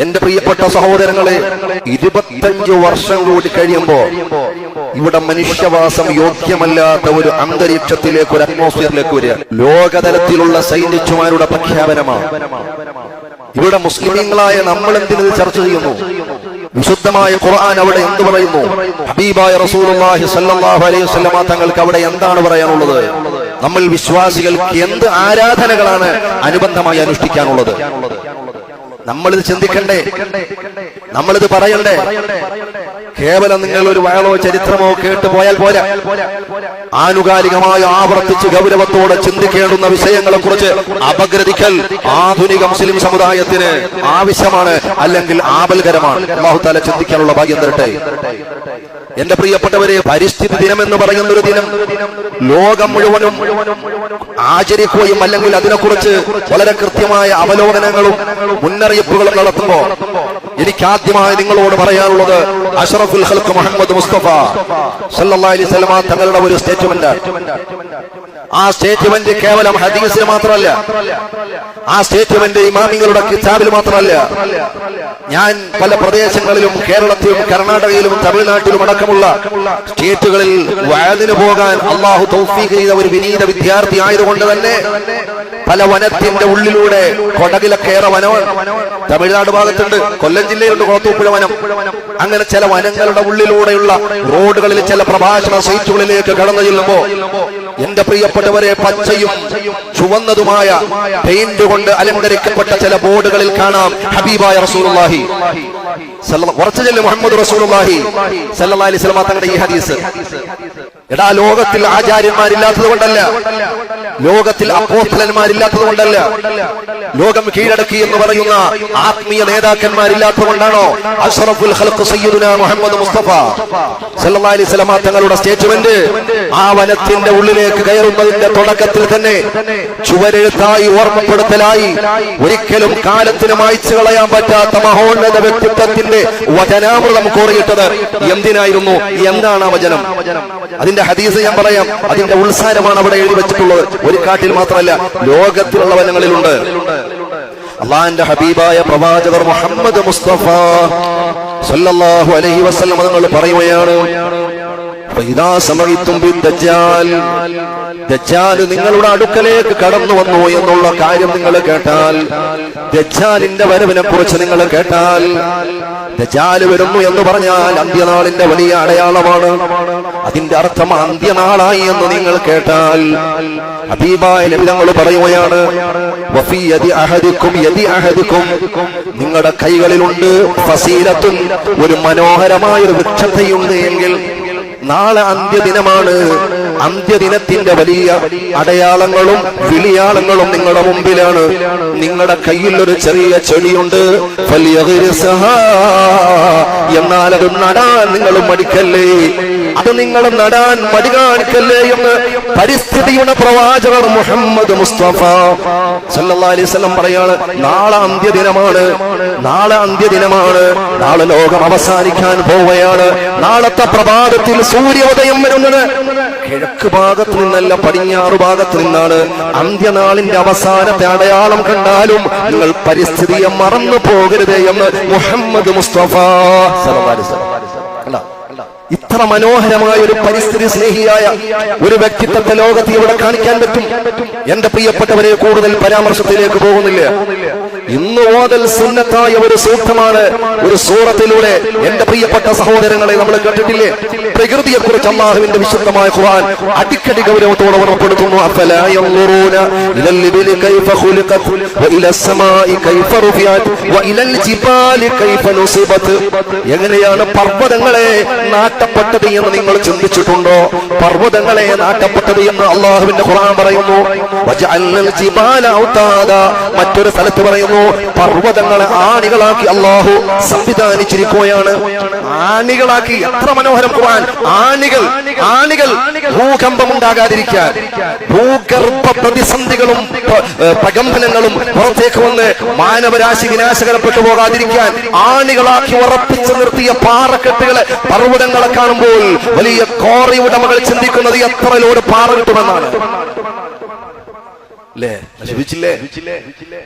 എന്റെ പ്രിയപ്പെട്ട സഹോദരങ്ങളെ ഇരുപത്തഞ്ച് വർഷം കൂടി കഴിയുമ്പോ ഇവിടെ മനുഷ്യവാസം യോഗ്യമല്ലാത്ത ഒരു അന്തരീക്ഷത്തിലേക്ക് ഒരു അറ്റ്മോസ്ഫിയറിലേക്ക് വരിക. ലോകതലത്തിലുള്ള സൈന്യച്ചുമാരുടെ പ്രഖ്യാപനമാണ്. ഇവിടെ മുസ്ലിമീങ്ങളായ നമ്മൾ എന്തിനത് ചർച്ച ചെയ്യുന്നു? വിശുദ്ധമായ ഖുർആൻ അവിടെ എന്ത് പറയുന്നു? ഹബീബായ റസൂലുള്ളാഹി അലൈഹി തങ്ങൾക്ക് അവിടെ എന്താണ് പറയാനുള്ളത്? നമ്മൾ വിശ്വാസികൾക്ക് എന്ത് ആരാധനകളാണ് അനുബന്ധമായി അനുഷ്ഠിക്കാനുള്ളത്? നമ്മളിത് ചിന്തിക്കണ്ടേ? നമ്മളിത് പറയണ്ടേ? കേവലം നിങ്ങൾ ഒരു വയളോ ചരിത്രമോ കേട്ട് പോയാൽ പോരാ. ആനുകാലികമായി ആവർത്തിച്ച് ഗൗരവത്തോടെ ചിന്തിക്കേണ്ടുന്ന വിഷയങ്ങളെ കുറിച്ച് അപഗ്രഥിക്കൽ ആധുനിക മുസ്ലിം സമുദായത്തിന് ആവശ്യമാണ് അല്ലെങ്കിൽ ആപൽകരമാണ്. അള്ളാഹുത്താല ചിന്തിക്കാനുള്ള ഭാഗ്യം തരട്ടെ. എന്റെ പ്രിയപ്പെട്ടവരെ പരിസ്ഥിതി ദിനം എന്ന് പറയുന്ന ഒരു ദിനം ലോകം മുഴുവനും ആചരിക്കുകയും അല്ലെങ്കിൽ അതിനെക്കുറിച്ച് വളരെ കൃത്യമായ അവലോകനങ്ങളും മുന്നറിയിപ്പുകളും നടത്തുമ്പോ എനിക്ക് ആദ്യമായി നിങ്ങളോട് പറയാനുള്ളത് അഷറഫുൽ ഹൽക്ക് മുഹമ്മദ് മുസ്തഫ സല്ലാ അലൈഹി തങ്ങളുടെ ഒരു സ്റ്റേറ്റ്മെന്റ്. ആ സ്റ്റേറ്റ്മെന്റ് കേവലം ഹദീസിൽ മാത്രമല്ല ആ സ്റ്റേറ്റ്മെന്റ് ഇമാമിങ്ങളുടെ കിതാബിൽ മാത്രമല്ല. ഞാൻ പല പ്രദേശങ്ങളിലും കേരളത്തിലും കർണാടകയിലും തമിഴ്നാട്ടിലും അടക്കമുള്ള സ്റ്റേറ്റുകളിൽ വയലിന് പോകാൻ അള്ളാഹു തൗഫീഖ് ചെയ്ത ഒരു വിനീത വിദ്യാർത്ഥി ആയതുകൊണ്ട് തന്നെ പല വനത്തിന്റെ ഉള്ളിലൂടെ കൊടകിലക്കേറെ വനം തമിഴ്നാട് ഭാഗത്തുണ്ട് കൊല്ലം ജില്ലയിലുണ്ട് കോത്തൂപ്പുഴ വനം. അങ്ങനെ ചില വനങ്ങളുടെ ഉള്ളിലൂടെയുള്ള റോഡുകളിൽ ചില പ്രഭാഷണ സൈറ്റുകളിലേക്ക് കടന്നു ചെല്ലുമ്പോ എന്റെ പ്രിയപ്പെട്ടവരെ പച്ചയും ചുവന്നതുമായ പെയിന്റ് കൊണ്ട് അലങ്കരിക്കപ്പെട്ട ചില ബോർഡുകളിൽ കാണാം. ഹബീബായ റസൂലുള്ളാഹി. ഉറച്ചു ചെല്ലും മുഹമ്മദ് റസൂലുള്ളാഹി. സല്ലല്ലാഹു അലൈഹി വസല്ലം തങ്ങളുടെ ഈ ഹദീസ്. എടാ ലോകത്തിൽ ആചാര്യന്മാരില്ലാത്തത് കൊണ്ടല്ല. ലോകത്തിൽ അപ്പോസ്തലന്മാരില്ലാത്തത് കൊണ്ടല്ല. ലോകം കീഴടക്കി എന്ന് പറയുന്ന ആത്മീയ നേതാക്കന്മാരില്ലാത്തത് കൊണ്ടാണോ? അഷ്റഫുൽ മുഹമ്മദ് മുസ്തഫ സല്ലല്ലാഹു അലൈഹി വസല്ലം തങ്ങളുടെ സ്റ്റേറ്റ്മെന്റ് ആ വനത്തിന്റെ ഉള്ളിലേക്ക് കയറുന്നതിന്റെ തുടക്കത്തിൽ തന്നെ ചുവരെഴുത്തായി ഓർമ്മപ്പെടുത്തലായി ഒരിക്കലും കാലത്തിന് മായ്ച്ചു കളയാൻ പറ്റാത്ത മഹോന്നത വ്യക്തിത്വത്തിന്റെ വചനാമൃതം കോറിയിട്ടത് എന്തിനായിരുന്നു? എന്താണ് ആ വചനം? അതിന്റെ ഹദീസ് ഞാൻ പറയാം. അതിന്റെ ഉത്സാരമാണ് അവിടെ എഴുതി വെച്ചിട്ടുള്ളത്. ഒരു കാട്ടിൽ മാത്രമല്ല ലോകത്തിലുള്ള വനങ്ങളിലുണ്ട്. അള്ളാന്റെ ഹബീബായ പ്രവാചകർ മുഹമ്മദ് മുസ്തഫ സല്ലല്ലാഹു അലൈഹി വസല്ലം നിങ്ങൾ പറയുകയാണ് നിങ്ങളുടെ അടുക്കലേക്ക് കടന്നു വന്നു എന്നുള്ള കാര്യം നിങ്ങൾ കേട്ടാൽ ദജ്ജാലിന്റെ വരവിനെ കുറിച്ച് നിങ്ങൾ കേട്ടാൽ ദജ്ജാൽ വരുന്നു എന്ന് പറഞ്ഞാൽ അന്ത്യനാളിന്റെ വലിയ അടയാളമാണ്. അതിന്റെ അർത്ഥം അന്ത്യനാളായി എന്ന് നിങ്ങൾ കേട്ടാൽ ഹബീബായ ലഭിതങ്ങൾ പറയുകയാണ് നിങ്ങളുടെ കൈകളിലുണ്ട് ഫസീലത്തും ഒരു മനോഹരമായ ഒരു വൃക്ഷതയുണ്ട് എങ്കിൽ നാളെ അന്ത്യദിനമാണ്. അന്ത്യദിനത്തിന്റെ വലിയ അടയാളങ്ങളും വിളിയാളങ്ങളും നിങ്ങളുടെ മുമ്പിലാണ്. നിങ്ങളുടെ കയ്യിൽ ഒരു ചെറിയ ചെടിയുണ്ട്. എന്നാൽ അത് നടാൻ നിങ്ങൾ മടിക്കല്ലേ? അത് നിങ്ങൾ നടാൻ മടി കാണിക്കല്ലേ എന്ന് പരിസ്ഥിതിയുടെ പ്രവാചകർ മുഹമ്മദ് മുസ്തഫ സല്ലാസ്ലം പറയാണ് നാളെ അന്ത്യദിനമാണ്. നാളെ അന്ത്യദിനമാണ്. നാളെ ലോകം അവസാനിക്കാൻ പോവുകയാണ്. നാളത്തെ പ്രഭാതത്തിൽ സൂര്യോദയം വരുന്നത്. കിഴക്ക് ഭാഗത്ത് നിന്നല്ല പടിഞ്ഞാറ് ഭാഗത്ത് നിന്നാണ്. അന്ത്യനാളിന്റെ അവസാനത്തെ അടയാളം കണ്ടാലും നിങ്ങൾ പരിസ്ഥിതിയെ മറന്നു പോകരുത് എന്ന് മുഹമ്മദ് മുസ്തഫ. അത്ര മനോഹരമായ ഒരു പരിസ്ഥിതി സ്നേഹിയായ ഒരു വ്യക്തിത്വത്തെ ലോകത്ത് ഇവിടെ കാണിക്കാൻ പറ്റും. എന്റെ പ്രിയപ്പെട്ടവരെ കൂടുതൽ പരാമർശത്തിലേക്ക് പോകുന്നില്ല. ഇന്ന് ഓതൽ സുന്നത്തായ ഒരു സൂക്തമാണ് ഒരു സൂറത്തിലൂടെ എന്റെ പ്രിയപ്പെട്ട സഹോദരങ്ങളെ നമ്മൾ കേട്ടിട്ടില്ലേ? പ്രകൃതിയെ കുറിച്ച് അള്ളാഹുവിന്റെ വിശുദ്ധമായ ഖുർആൻ അടിക്കടി ഗൗരവത്തോടെ ഓർമ്മപ്പെടുത്തുന്നു. എങ്ങനെയാണ് പർവതങ്ങളെ നാട്ടപ്പ നാട്ടപ്പെട്ടത് എന്ന് നിങ്ങൾ ചിന്തിച്ചിട്ടുണ്ടോ? പർവതങ്ങളെ നാട്ടപ്പെട്ടത് എന്ന് അള്ളാഹുവിന്റെ ഖുർആൻ പറയുന്നു. മറ്റൊരു സ്ഥലത്ത് പറയുന്നു പർവതങ്ങളെ ആണികളാക്കി അള്ളാഹു സംവിധാനിച്ചിരിക്കുകയാണ്. ആണികളാക്കി എത്ര മനോഹരം ഖുർആൻ. ആണികൾ ആണികൾ ഭൂകമ്പം ഉണ്ടാകാതിരിക്കാൻ ഭൂഗർഭ പ്രതിസന്ധികളും പ്രകമ്പനങ്ങളും പുറത്തേക്ക് വന്ന് മാനവരാശി വിനാശകരപ്പെട്ടു പോകാതിരിക്കാൻ ആണികളാക്കി ഉറപ്പിച്ചു നിർത്തിയ പാറക്കെട്ടുകളെ പർവതങ്ങളെ കാണുമ്പോൾ വലിയ കോറി ഉടമകൾ ചിന്തിക്കുന്നത് എത്ര പാറ കിട്ടുമെന്നാണ്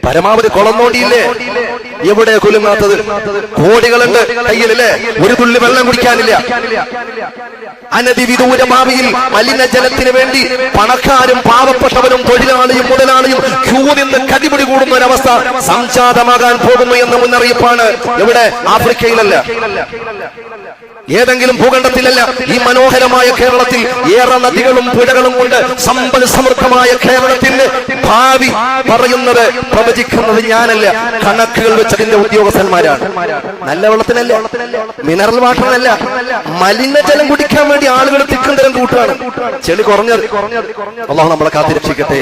പരമാവധി കുളം നോണ്ടിയില്ലേ എവിടെ കുലുങ്ങാത്തത്? കോടികളുണ്ട് കയ്യിലല്ലേ? ഒരു തുള്ളി വെള്ളം കുടിക്കാനില്ല. അനധിവിദൂര ഭാവിയിൽ മലിനജലത്തിന് വേണ്ടി പണക്കാരും പാവപ്പെട്ടവരും തൊഴിലാളിയും മുതലാളിയും ക്യൂ നിന്ന് കടിപിടി കൂടുന്ന ഒരവസ്ഥ സംജാതമാകാൻ പോകുന്നു എന്ന മുന്നറിയിപ്പാണ് എവിടെ ആഫ്രിക്കയിലല്ല. ഏതെങ്കിലും ഭൂഖണ്ഡത്തിലല്ല ഈ മനോഹരമായ കേരളത്തിൽ ഏറെ നദികളും പുഴകളും കൊണ്ട് സമ്പൽ സമൃദ്ധമായ കേരളത്തിന്റെ ഭാവി പറയുന്നത് പ്രവചിക്കുന്നത് ഞാനല്ല. കണക്കുകൾ വെച്ചതിന്റെ ഉദ്യോഗസ്ഥന്മാരാണ്. നല്ല വെള്ളത്തിനല്ല മിനറൽ വാട്ടറിനല്ല മലിനജലം കുടിക്കാൻ വേണ്ടി ആളുകൾ തിക്കും തരം കൂട്ടുകയാണ്. ചെളി കുറഞ്ഞത്. അള്ളാഹു നമ്മളെ കാത്തിരക്ഷിക്കട്ടെ.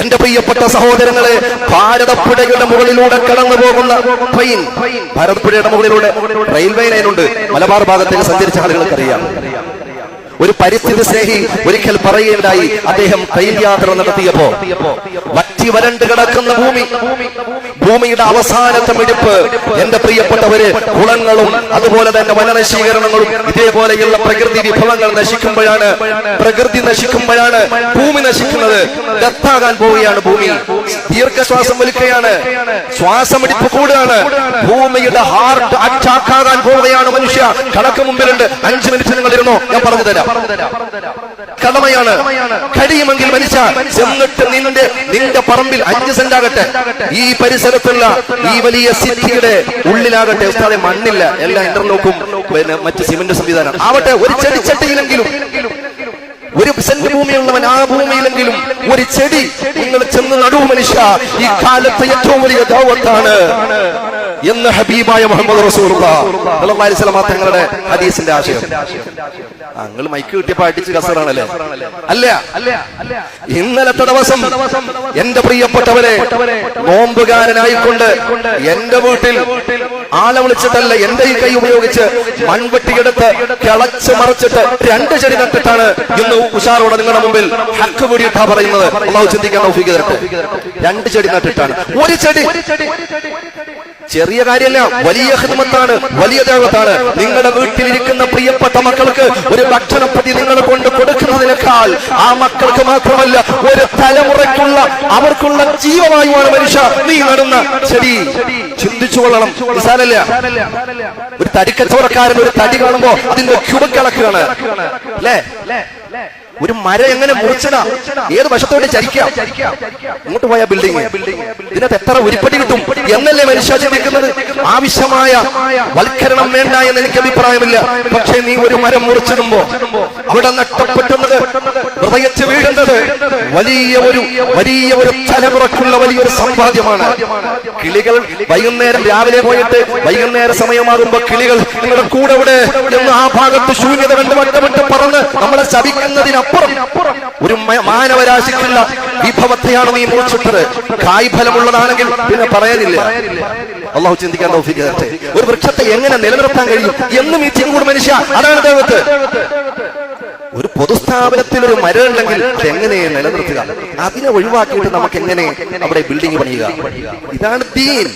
എന്റെ പ്രിയപ്പെട്ട സഹോദരങ്ങളെ ഭാരതപ്പുഴയുടെ മുകളിലൂടെ കടന്നു പോകുന്ന ട്രെയിൻ ഭാരതപ്പുഴയുടെ മുകളിലൂടെ റെയിൽവേ ലൈനുണ്ട്. മലബാർ ഭാഗത്തേക്ക് സഞ്ചരിച്ച ആളുകൾക്ക് അറിയാം ഒരു പരിസ്ഥിതി സ്നേഹി ഒരിക്കൽ പറയുകയുണ്ടായി അദ്ദേഹം കൈ യാത്ര നടത്തിയപ്പോ വറ്റി വരണ്ട് കിടക്കുന്ന ഭൂമി. ഭൂമിയുടെ അവസാനത്തെ മിടിപ്പ്. എന്റെ പ്രിയപ്പെട്ടവര് കുളങ്ങളും അതുപോലെ തന്നെ വനനശീകരണങ്ങളും ഇതേപോലെയുള്ള പ്രകൃതി വിഭവങ്ങൾ നശിക്കുമ്പോഴാണ് പ്രകൃതി നശിക്കുമ്പോഴാണ് ഭൂമി നശിക്കുന്നത്. ഡെത്താകാൻ പോവുകയാണ് ഭൂമി. ദീർഘശ്വാസം വലിക്കുകയാണ്. ശ്വാസമിടിപ്പ് കൂടുകയാണ്. ഭൂമിയുടെ ഹാർട്ട് അറ്റാക്കാകാൻ പോവുകയാണ് മനുഷ്യ. കണക്ക് മുമ്പിലുണ്ട്. അഞ്ചു മിനിറ്റ് നിങ്ങൾ ഇരുന്നോ ഞാൻ പറഞ്ഞു തരാം കടമയാണ് കഴിയുമെങ്കിൽ മനുഷ്യ ചെന്നിട്ട് നിന്റെ നിന്റെ പറമ്പിൽ അഞ്ച് സെന്റ് ആകട്ടെ ഈ പരിസരത്തുള്ള ഈ വലിയ സിറ്റിയുടെ ഉള്ളിലാകട്ടെ. ഉസ്താദെ മണ്ണില്ല. എല്ലാ ഇന്റർലോക്കും പിന്നെ മറ്റ് സിമന്റ് സംവിധാനം. ആവട്ടെ ഒരു ചെടിച്ചട്ടിയിലെങ്കിലും ഒരു സെന്റ് ഭൂമിയുള്ളവൻ ആ ഭൂമിയിലെങ്കിലും ഒരു ചെടി. നിങ്ങൾ ചെന്ന് നടുവ് മനുഷ്യ. ഈ കാലത്ത് ഏറ്റവും വലിയ ദൗവത്താണ്. എന്ന് ഹബീബായ മുഹമ്മദ് റസൂർസ്ലാം തങ്ങളുടെ ഹദീസിന്റെ ആശയം. ഞങ്ങൾ മൈക്ക് കിട്ടിയപ്പോ അടിച്ച് കസറാണല്ലേ അല്ല. ഇന്നലത്തെ ദിവസം എന്റെ പ്രിയപ്പെട്ടവരെ നോമ്പുകാരനായിക്കൊണ്ട് എന്റെ വീട്ടിൽ ആളെ വിളിച്ചിട്ടല്ല എന്റെ ഈ കൈ ഉപയോഗിച്ച് മൺവെട്ടിയെടുത്ത് കിളച്ച് മറിച്ചിട്ട് രണ്ട് ചെടി നട്ടിട്ടാണ് ഇന്ന് ഉഷാറോടെ നിങ്ങളുടെ മുമ്പിൽ ഹക്ക് പിടിയിട്ടാ പറയുന്നത്. അള്ളാഹു ചിന്തിക്കാൻ നോക്കി തരട്ടെ. രണ്ട് ചെടി നട്ടിട്ടാണ്. ഒരു ചെടി. ചെറിയ കാര്യമല്ല വലിയ ഹിദ്മത്താണ് വലിയ ദേവത്താണ്. നിങ്ങളുടെ വീട്ടിലിരിക്കുന്ന പ്രിയപ്പെട്ട മക്കൾക്ക് ഒരു ഭക്ഷണപ്പതി നിങ്ങൾ കൊണ്ട് കൊടുക്കുന്നതിനേക്കാൾ ആ മക്കൾക്ക് മാത്രമല്ല ഒരു തലമുറയ്ക്കുള്ള അവർക്കുള്ള ജീവവായുവാണ് മനുഷ്യ. നീ നടുന്ന ചെടി ചിന്തിച്ചു കൊള്ളണം. നിസാരല്ല ഒരു തടിക്കച്ചവടക്കാരൻ ഒരു തടി കാണുമ്പോ അതിന്റെ ക്യൂബക്കിളക്കാണ് അല്ലേ? ഒരു മരം എങ്ങനെ മുറിച്ചടാ ഏത് വശത്തോട്ട് ചരിക്കാം? ഇങ്ങോട്ട് പോയ ബിൽഡിംഗ് ഇതിനകത്ത് എത്ര ഉരുപ്പടി കിട്ടും? എന്നല്ലേ മനുഷ്യ ചിന്തിക്കുന്നത് ആവശ്യമായ വൽക്കരണം വേണ്ട എന്ന് എനിക്ക് അഭിപ്രായമില്ല പക്ഷേ നീ ഒരു മരം മുറിച്ചിടുമ്പോ അവിടെ നഷ്ടപ്പെട്ടുന്നത് ഹൃദയച്ച് വീഴുന്നത് വലിയ ഒരു വലിയ ഒരു തലമുറക്കുള്ള വലിയൊരു സമ്പാദ്യമാണ്. കിളികൾ വൈകുന്നേരം രാവിലെ പോയിട്ട് വൈകുന്നേര സമയമാകുമ്പോ കിളികൾ നിങ്ങളുടെ കൂടെ ഇവിടെ എന്ന് ആ ഭാഗത്ത് ശൂന്യത കണ്ട് വട്ടമിട്ട് പറന്ന് നമ്മളെ ശപിക്കുന്നതിനപ്പുറം ഒരു മാനവരാശിക്കുള്ള വിഭവത്തെയാണ് നീ മുറിച്ചിട്ടത്. കായ്ഫലമുള്ളതാണെങ്കിൽ പിന്നെ പറയാനില്ല. അള്ളാഹു ചിന്തിക്കാൻ ഒരു വൃക്ഷത്തെ എങ്ങനെ നിലനിർത്താൻ കഴിയും? എന്നും ഈ ചിങ്കൂട് മനുഷ്യ അതാണ് ദൈവത്ത്. ഒരു പൊതുസ്ഥാപനത്തിൽ ഒരു മരം ഉണ്ടെങ്കിൽ എങ്ങനെ നിലനിർത്തുക? അതിനെ ഒഴിവാക്കിയിട്ട് നമുക്ക് എങ്ങനെ അവിടെ ബിൽഡിംഗ് പണിയുക? ഇതാണ് ദീൻ.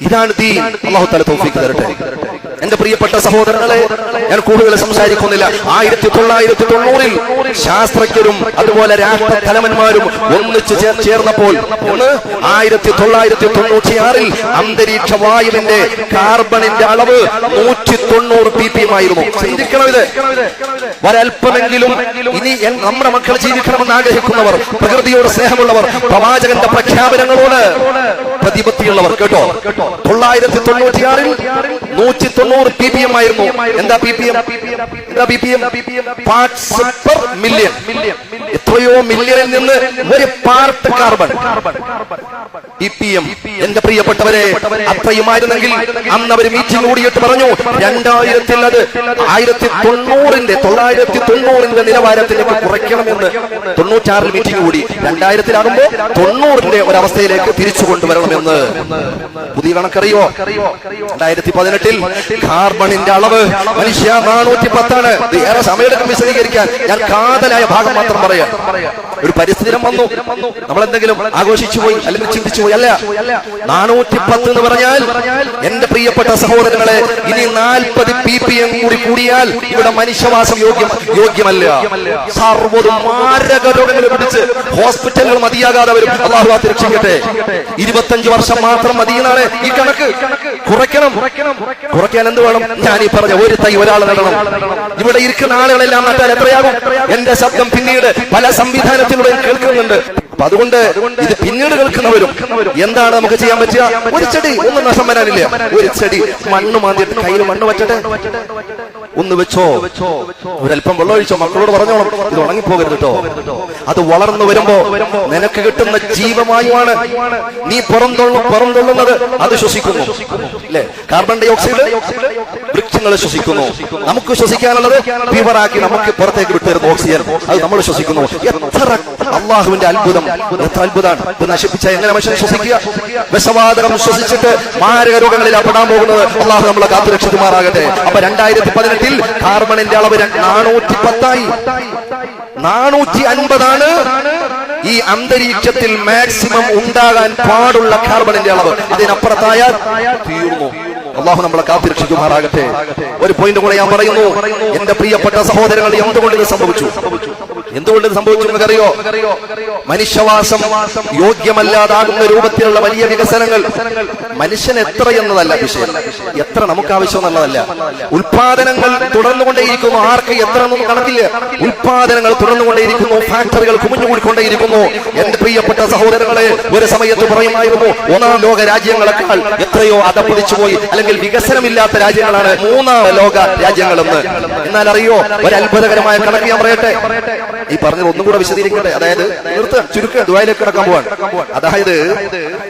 ഇതാണ് ദീൻ. അള്ളാഹു തല തോഫിക്ക് തരട്ടെ. എന്റെ പ്രിയപ്പെട്ട സഹോദരങ്ങളെ ഞാൻ കൂടുതൽ സംസാരിക്കുന്നില്ല. ആയിരത്തി തൊള്ളായിരത്തി തൊണ്ണൂറിൽ ശാസ്ത്രജ്ഞരും അതുപോലെ രാഷ്ട്ര തലവന്മാരും ഒന്നിച്ച് ചേർ- ചേർന്നപ്പോൾ ആയിരത്തി തൊള്ളായിരത്തി തൊണ്ണൂറ്റിയാറിൽ അന്തരീക്ഷ വായുവിന്റെ കാർബണിന്റെ അളവ് നൂറ്റി തൊണ്ണൂറ് പി പി ആയിരുന്നു ചിന്തിക്കണം ഇത് ഒരല്പമെങ്കിലും ഇനി നമ്മുടെ മക്കൾ ജീവിക്കണമെന്ന് ആഗ്രഹിക്കുന്നവർ പ്രകൃതിയോട് സ്നേഹമുള്ളവർ പ്രവാചകന്റെ പ്രഖ്യാപനങ്ങളോട് പ്രതിപത്തിയുള്ളവർ കേട്ടോ. തൊള്ളായിരത്തി തൊണ്ണൂറ്റിയാറിൽ നൂറ്റി തൊണ്ണൂറ് പി പി എം ആയിരുന്നു എന്താ പി പി എം എന്താ P P M parts per million എത്രയോ മില്യണിൽ നിന്ന് ഒരു പാർട്ട് കാർബൺ പി പി എന്റെ പ്രിയപ്പെട്ടവരെ അത്രയുമായിരുന്നെങ്കിൽ അന്ന് അവർ മീറ്റിംഗ് കൂടിയിട്ട് പറഞ്ഞു രണ്ടായിരത്തിൽ അത് ആയിരത്തി തൊണ്ണൂറിന്റെ തൊള്ളായിരത്തി തൊണ്ണൂറിന്റെ നിലവാരത്തിലേക്ക് കുറയ്ക്കണമെന്ന് തൊണ്ണൂറ്റാറിൽ മീറ്റിംഗ് കൂടി രണ്ടായിരത്തിലാകുമ്പോ തൊണ്ണൂറിന്റെ ഒരവസ്ഥയിലേക്ക് തിരിച്ചു കൊണ്ടുവരണമെന്ന്. പുതിയ കണക്കറിയോ? രണ്ടായിരത്തി പതിനെട്ടിൽ കാർബണിന്റെ അളവ് മനുഷ്യ നാനൂറ്റി പത്താണ് ഏറെ സമയമെടുക്കും വിശദീകരിക്കാൻ. ഞാൻ കാതലായ ഭാഗം മാത്രം പറയാം. ഒരു പരിസ്ഥിതി വന്നു. നമ്മൾ എന്തെങ്കിലും ആഘോഷിച്ചു പോയി അല്ലെങ്കിൽ ചിന്തിച്ചു പോയി അല്ല? നാനൂറ്റി പത്ത് എന്ന് പറഞ്ഞാൽ എന്റെ പ്രിയപ്പെട്ട സഹോദരങ്ങളെ ഇനി നാൽപ്പത് പി പി എം കൂടി കൂടിയാൽ ഇവിടെ മനുഷ്യവാസം യോഗ്യം യോഗ്യമല്ല. സർവതും മാരക രോഗങ്ങൾ പിടിച്ച് ഹോസ്പിറ്റലുകൾ മതിയാകാതെ വരും. അള്ളാഹു രക്ഷിക്കട്ടെ. ഇരുപത്തഞ്ച് വർഷം മാത്രം മതിയെന്നാണ് ഈ കണക്ക്. കുറയ്ക്കണം. കുറയ്ക്കാൻ എന്ത് വേണം? ഞാൻ ഈ പറഞ്ഞ ഒരു തൈ ഒരാൾ നടണം. ഇവിടെ ഇരിക്കുന്ന ആളുകളെല്ലാം നട്ടാൽ എത്രയാകും? എന്റെ ശബ്ദം പിന്നീട് പല സംവിധാനത്തിലൂടെ കേൾക്കുന്നുണ്ട്. അപ്പൊ അതുകൊണ്ട് ഇത് പിന്നീട് കേൾക്കുന്നവരും എന്താണ് നമുക്ക് ചെയ്യാൻ പറ്റുക? ഒരു ചെടി ഒന്നും നഷ്ടം വരാനില്ല. ഒരു ചെടി മണ്ണ് മാന്തിയിട്ട് കയ്യിൽ മണ്ണ് വച്ചട്ടെ ഒന്ന് വെച്ചോ. ഒരല്പം വെള്ളം ഒഴിച്ചോ. മക്കളോട് പറഞ്ഞോളാം. ഇത് ഉണങ്ങിപ്പോകരുത് കേട്ടോ അത് വളർന്നു വരുമ്പോ നിനക്ക് കിട്ടുന്ന ജീവമായുമാണ് നീ പുറന്തള്ളു പുറന്തള്ളുന്നത് അത് ശ്വസിക്കുന്നു. അല്ലെ? കാർബൺ ഡൈ ഓക്സൈഡ് വൃക്ഷങ്ങൾ ശ്വസിക്കുന്നു. നമുക്ക് ശ്വസിക്കാനുള്ളത് ഫീവറാക്കി നമുക്ക് പുറത്തേക്ക് വിട്ടുതരുന്ന ഓക്സിജൻ അത് നമ്മൾ ശ്വസിക്കുന്നു. എത്ര അള്ളാഹുവിന്റെ അത്ഭുതം. എത്ര അത്ഭുതമാണ് നശിപ്പിച്ച എങ്ങനെ മനുഷ്യൻ ശ്വസിക്കുക? വിഷവാതകം ശ്വസിച്ചിട്ട് മാരക രോഗങ്ങളിൽ അപ്പെടാൻ പോകുന്നത് അള്ളാഹു നമ്മളെ കാത്തുരക്ഷിക്കുമാറാകട്ടെ അപ്പൊ രണ്ടായിരത്തി പതിനെട്ടിൽ കാർബണിന്റെ അളവ് നാനൂറ്റി പത്തായി നാനൂറ്റി അൻപതാണ് ഈ അന്തരീക്ഷത്തിൽ മാക്സിമം ഉണ്ടാകാൻ പാടുള്ള കാർബണിന്റെ അളവ്. അതിനപ്പുറത്തായാൽ തീർന്നു. അള്ളാഹു നമ്മളെ കാത്തിരക്ഷിക്കുമാറാകട്ടെ. ഒരു പോയിന്റ് കൂടെ ഞാൻ പറയുന്നു. എന്റെ പ്രിയപ്പെട്ട സഹോദരങ്ങൾ എന്തുകൊണ്ട് ഇത് സംഭവിച്ചു? എന്തുകൊണ്ട് സംഭവിച്ചു എന്നറിയോ മനുഷ്യവാസം യോഗ്യമല്ലാതാകുന്ന രൂപത്തിലുള്ള വലിയ വികസനങ്ങൾ മനുഷ്യൻ എത്ര എന്നതല്ല വിഷയം. എത്ര നമുക്ക് ആവശ്യം എന്നുള്ളതല്ല. ഉൽപാദനങ്ങൾ തുടർന്നുകൊണ്ടേയിരിക്കുന്നു. ആർക്ക് എത്ര എന്നൊന്നും കണക്കില്ല. ഉൽപാദനങ്ങൾ തുടർന്നുകൊണ്ടേയിരിക്കുന്നു. ഫാക്ടറികൾ കുമിഞ്ഞുകൂടിക്കൊണ്ടേയിരിക്കുന്നു. എന്റെ പ്രിയപ്പെട്ട സഹോദരങ്ങളെ ഒരു സമയത്ത് പറയുമായിരുന്നു ഒന്നാം ലോക രാജ്യങ്ങളെക്കാൾ എത്രയോ അതപ്പതിച്ചു പോയി അല്ലെങ്കിൽ വികസനമില്ലാത്ത രാജ്യങ്ങളാണ് മൂന്നാം ലോക രാജ്യങ്ങളെന്ന്. എന്നാൽ അറിയോ ഒരു അത്ഭുതകരമായ കണക്ക് ഞാൻ പറയട്ടെ? ഈ പറഞ്ഞത് ഒന്നും കൂടെ വിശദീകരിക്കട്ടെ? അതായത് നിർത്ത ചുരുക്ക ദുബായിലേക്ക് കിടക്കാൻ പോവാൻ അതായത്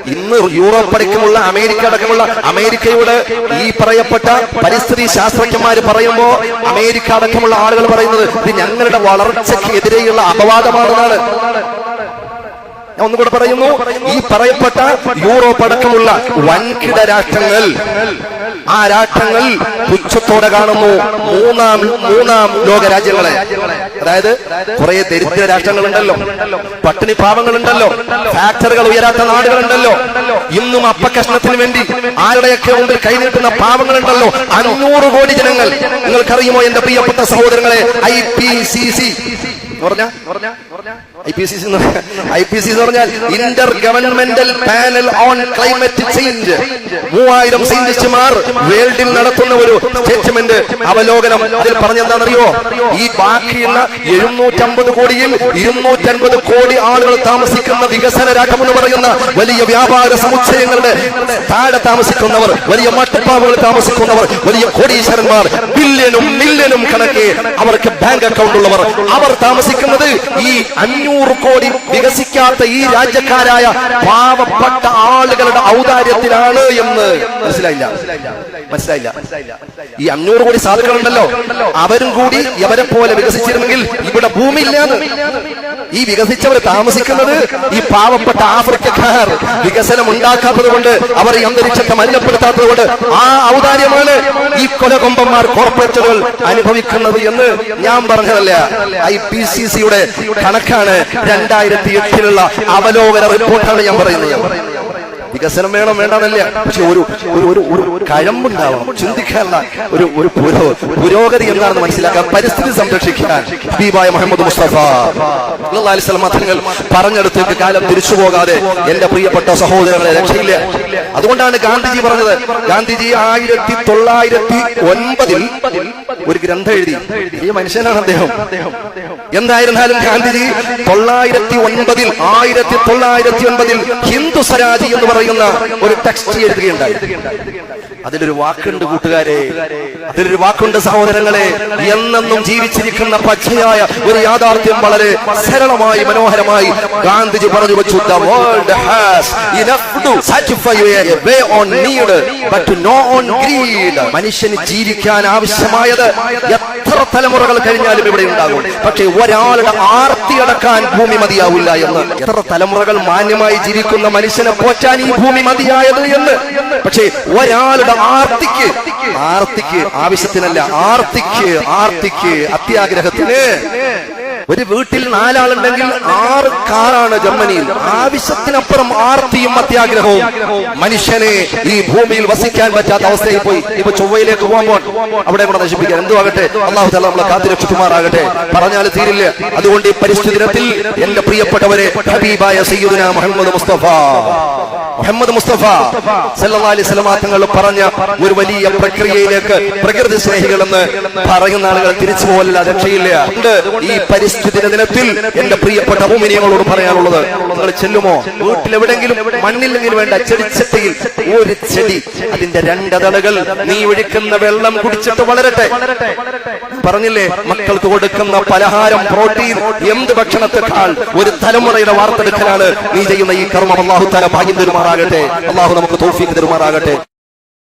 ഇന്ന് യൂറോപ്പ് അടക്കമുള്ള അമേരിക്ക അടക്കമുള്ള അമേരിക്കയുടെ ഈ പറയപ്പെട്ട പരിസ്ഥിതി ശാസ്ത്രജ്ഞന്മാര് പറയുമ്പോ അമേരിക്ക അടക്കമുള്ള ആളുകൾ പറയുന്നത് ഇത് ഞങ്ങളുടെ വളർച്ചയ്ക്ക് എതിരെയുള്ള അപവാദമാണെന്നാണ്. ഞാൻ ഒന്നുകൂടെ പറയുന്നു. ഈ പറയപ്പെട്ട യൂറോപ്പ് അടക്കമുള്ള വൻകിട രാഷ്ട്രങ്ങൾ ആ രാഷ്ട്രങ്ങൾ പുച്ഛത്തോടെ കാണുന്നു. മൂന്നാം മൂന്നാം ലോക രാജ്യങ്ങളെ അതായത് കുറെ ദരിദ്ര രാഷ്ട്രങ്ങളുണ്ടല്ലോ. പട്ടിണി പാവങ്ങളുണ്ടല്ലോ. ഫാക്ടറികൾ ഉയരാത്ത നാടുകളുണ്ടല്ലോ. ഇന്നും അപ്പകഷ്ണത്തിന് വേണ്ടി ആരുടെയൊക്കെ മുമ്പിൽ കൈനീട്ടുന്ന പാവങ്ങളുണ്ടല്ലോ. അഞ്ഞൂറ് കോടി ജനങ്ങൾ. നിങ്ങൾക്കറിയുമോ എന്റെ പ്രിയപ്പെട്ട സഹോദരങ്ങളെ? I P C C. I P C C I P C എന്ന് പറഞ്ഞാൽ intergovernmental panel on climate change മൂവായിരം സയന്റിസ്റ്റുമാർ വേൾഡിൽ നടത്തുന്ന ഒരു സ്റ്റേറ്റ്മെന്റ് അവലോകനം. അതിൽ പറഞ്ഞെന്താണെന്നറിയോ ഈ ബാക്കിയുള്ള എഴുന്നൂറ്റമ്പത് കോടിയിൽ ഇരുന്നൂറ്റൻപത് കോടി ആളുകൾ താമസിക്കുന്ന വികസന രാജ്യം എന്ന് പറയുന്ന വലിയ വ്യാപാര സമുച്ചയങ്ങളുടെ താഴെ താമസിക്കുന്നവർ വലിയ മട്ടപ്പാവുകളിൽ താമസിക്കുന്നവർ വലിയ കോടീശ്വരന്മാർ ബില്യനും മില്യനും കണക്കെ അവർക്ക് ബാങ്ക് അക്കൗണ്ട് ഉള്ളവർ. അവർ താമസിക്കുന്നത് ഈ അഞ്ഞൂറ് കോടി വികസിക്കാത്ത ഈ രാജ്യക്കാരായ പാവപ്പെട്ട ആളുകളുടെ ഔദാര്യത്തിലാണ് എന്ന് മനസ്സിലായില്ല. മനസ്സിലായില്ല. ഈ അഞ്ഞൂറ് കോടി സാധുക്കളുണ്ടല്ലോ. അവരും കൂടി ഇവരെ പോലെ വികസിച്ചിരുന്നെങ്കിൽ ഇവിടെ ഭൂമി ഇല്ലാന്ന് ഈ വികസിച്ചവർ താമസിക്കുന്നത് ഈ പാവപ്പെട്ട ആഫ്രിക്കക്കാർ. വികസനം ഉണ്ടാക്കാത്തത് കൊണ്ട് അവർ ഈ അന്തരീക്ഷത്തെ മലിനപ്പെടുത്താത്തത് കൊണ്ട് ആ ഔദാര്യമാണ് ഈ കൊലകൊമ്പന്മാർ കോർപ്പറേറ്റുകൾ അനുഭവിക്കുന്നത് എന്ന് ഞാൻ പറഞ്ഞതല്ല. ഐ പി സി സിയുടെ കണക്കാണ് രണ്ടായിരത്തി എട്ടിലുള്ള അവലോകന റിപ്പോർട്ടാണ് ഞാൻ പറയുന്നത്. വികസനം വേണം വേണ്ടെന്നല്ല. പക്ഷെ ഒരു ഒരു ഒരു കഴമ്പുണ്ടാവണം. ചിന്തിക്കാനുള്ള ഒരു ഒരു പുരോഗതി എന്താണെന്ന് മനസ്സിലാക്കാൻ പരിസ്ഥിതി സംരക്ഷിക്കാൻ ഹബീബായ മുഹമ്മദ് മുസ്തഫ മതങ്ങൾ പറഞ്ഞെടുത്തേക്ക് കാലം തിരിച്ചു പോകാതെ എന്റെ പ്രിയപ്പെട്ട സഹോദരങ്ങളെ രക്ഷയില്ല. അതുകൊണ്ടാണ് ഗാന്ധിജി പറഞ്ഞത് ഗാന്ധിജി ആയിരത്തി തൊള്ളായിരത്തി ഒൻപതിൽ ഒരു ഗ്രന്ഥം എഴുതി. ഈ മനുഷ്യനാണ് അദ്ദേഹം. എന്തായിരുന്നാലും ഗാന്ധിജി തൊള്ളായിരത്തി ഒൻപതിൽ ആയിരത്തി തൊള്ളായിരത്തി ഒൻപതിൽ ഹിന്ദു സ്വരാജി എന്ന് പറയുന്ന ഒരു ടെക്സ്റ്റ് എഴുതുകയുണ്ടായി അതിലൊരു വാക്കുണ്ട് കൂട്ടുകാരെ അതിലൊരു വാക്കുണ്ട് സഹോദരങ്ങളെ എന്നെന്നും ജീവിച്ചിരിക്കുന്ന പച്ചയായ ഒരു യാഥാർത്ഥ്യം വളരെ സരളമായി മനോഹരമായി ഗാന്ധിജി പറഞ്ഞു വെച്ചു മനുഷ്യന് ജീവിക്കാൻ ആവശ്യമായത് എത്ര തലമുറകൾ കഴിഞ്ഞാലും ഇവിടെ ഉണ്ടാകും. പക്ഷേ ഒരാളുടെ ആർത്തി അടക്കാൻ ഭൂമി മതിയാവില്ല എന്ന്. എത്ര തലമുറകൾ മാന്യമായി ജീവിക്കുന്ന മനുഷ്യനെ പോറ്റാൻ ഈ ഭൂമി മതിയായത് എന്ന് പക്ഷേ ഒരാളുടെ ആർത്തിക്ക് ആർത്തിക്ക് ആവശ്യത്തിനല്ല ആർത്തിക്ക് ആർത്തിക്ക് അത്യാഗ്രഹത്തിന്. ഒരു വീട്ടിൽ നാലാളുണ്ടെങ്കിൽ ആറ് കാറാണ് ജർമ്മനിയിൽ. ആവശ്യത്തിനപ്പുറം ആർത്തിയും അത്യാഗ്രഹവും. മനുഷ്യനെ ഈ ഭൂമിയിൽ വസിക്കാൻ പറ്റാത്ത അവസ്ഥയിൽ പോയി. ഇപ്പൊ ചൊവ്വയിലേക്ക് പോകുമ്പോൾ അവിടെ കൂടെ നശിപ്പിക്കാൻ. എന്തുവാകട്ടെ അള്ളാഹു തല നമ്മളെ കാത്തിരക്ഷിക്കുമാറാകട്ടെ പറഞ്ഞാൽ തീരില്ല. അതുകൊണ്ട് ഈ പരിസ്ഥിതി ദിനത്തിൽ എന്റെ പ്രിയപ്പെട്ടവരെ ഹബീബായ സയ്യുദന മുഹമ്മദ് മുസ്തഫ. മുഹമ്മദ് മുസ്തഫ സല്ലാസ്ലമാങ്ങൾ പറഞ്ഞ ഒരു വലിയ പ്രക്രിയയിലേക്ക് പ്രകൃതി സ്നേഹികളെന്ന് പറയുന്ന ആളുകൾ തിരിച്ചു പോകലില്ല രക്ഷയില്ല. ഈ പരിസ്ഥിതി ദിനത്തിൽ എന്റെ പ്രിയപ്പെട്ട ഭൂമിനിയങ്ങളോട് പറയാനുള്ളത്. നിങ്ങൾ ചെല്ലുമോ? വീട്ടിൽ എവിടെങ്കിലും മണ്ണില്ലെങ്കിൽ വേണ്ട ചെടിച്ചട്ടിയിൽ ഒരു ചെടി. അതിന്റെ രണ്ടതളുകൾ നീ ഒഴിക്കുന്ന വെള്ളം കുടിച്ചിട്ട് വളരട്ടെ. പറഞ്ഞില്ലേ? മക്കൾക്ക് കൊടുക്കുന്ന പലഹാരം പ്രോട്ടീൻ എന്ത് ഭക്ഷണത്തെക്കാൾ ഒരു തലമുറയുടെ വാർത്തെടുക്കലാണ് നീ ചെയ്യുന്ന ഈ കർമ്മം. അള്ളാഹു തല ഭാഗ്യം തരുമാറാകട്ടെ അള്ളാഹു നമുക്ക് തോഫീക്ക് തരുമാറാകട്ടെ.